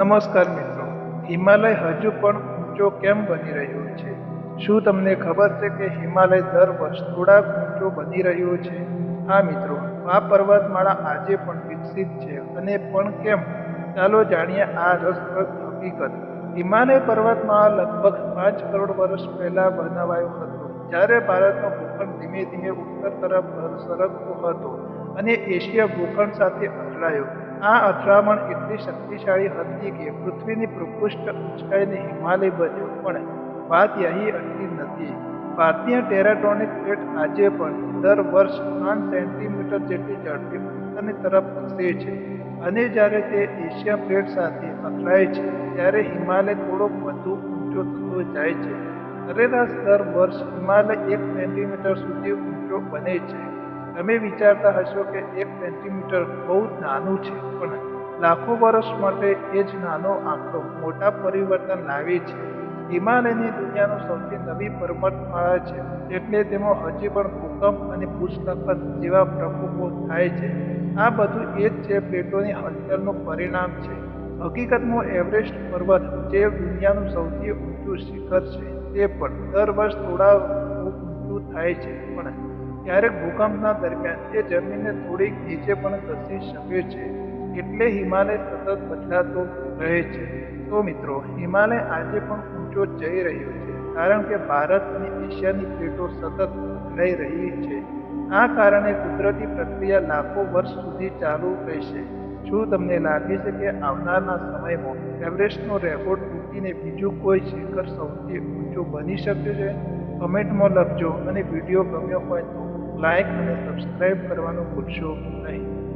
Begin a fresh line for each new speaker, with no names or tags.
નમસ્કાર મિત્રો. હિમાલય હજુ પણ ઊંચો કેમ બની રહ્યો છે? શું તમને ખબર છે કે હિમાલય દર વર્ષ થોડાક ઊંચો બની રહ્યો છે? હા મિત્રો, આ પર્વતમાળા આજે પણ વિકસિત છે અને પણ કેમ? ચાલો જાણીએ આ રસપ્રદ હકીકત. હિમાલય પર્વતમાળા લગભગ પાંચ કરોડ વર્ષ પહેલાં બનાવાયો હતો, જ્યારે ભારતનો ભૂખંડ ધીમે ધીમે ઉત્તર તરફ સરકતો હતો અને એશિયા ભૂખંડ સાથે અથડાયો. આ અથડામણ એટલી શક્તિશાળી હતી કે પૃથ્વીની પૃષ્ઠ ઊંચાઈને હિમાલય બન્યો, પણ વાત યહી અટકી નથી. ભારતીય ટેરાટોનિક પ્લેટ આજે પણ દર વર્ષ પાંચ સેન્ટીમીટર જેટલી ઝડપી ઉત્તરની તરફ ખસે છે અને જ્યારે તે એશિયા પ્લેટ સાથે અથડાય છે, ત્યારે હિમાલય થોડો વધુ ઊંચો થતો જાય છે. સરેરાશ દર વર્ષ હિમાલય એક સેન્ટીમીટર સુધી ઊંચો બને છે. તમે વિચારતા હશો કે એક સેન્ટીમીટર બહુ નાનું છે, પણ લાખો વર્ષ માટે એ જ નાનો આંકડો મોટા પરિવર્તન લાવે છે. હિમાલયની દુનિયાનું સૌથી નવી પર્વતમાળા છે, એટલે તેમાં હજી પણ ભૂકંપ અને ભૂસ્ખલન જેવા પ્રકોપો થાય છે. આ બધું એ જ છે પ્લેટોની હલચલનું પરિણામ છે. હકીકતમાં એવરેસ્ટ પર્વત જે દુનિયાનું સૌથી ઊંચું શિખર છે, તે પણ દર વર્ષ થોડા ઊંચું થાય છે, પણ ક્યારેક ભૂકંપના દરમિયાન તે જમીનને થોડીક નીચે પણ ધસી શકે છે, એટલે હિમાલય સતત બદલાતો રહે છે. તો મિત્રો, હિમાલય આજે પણ ઊંચો જઈ રહ્યો છે, કારણ કે ભારત અને એશિયાની પ્લેટો સતત બદલાઈ રહી છે. આ કારણે કુદરતી પ્રક્રિયા લાખો વર્ષ સુધી ચાલુ રહેશે. શું તમને લાગે છે કે આવનારના સમયમાં એવરેસ્ટનો રેકોર્ડ તૂટીને બીજું કોઈ શિખર સૌથી ઊંચો બની શકે છે? કમેન્ટમાં લખજો અને વીડિયો ગમ્યો હોય તો લાઇક અને સબસ્ક્રાઈબ કરવાનું ભૂલશો નહીં.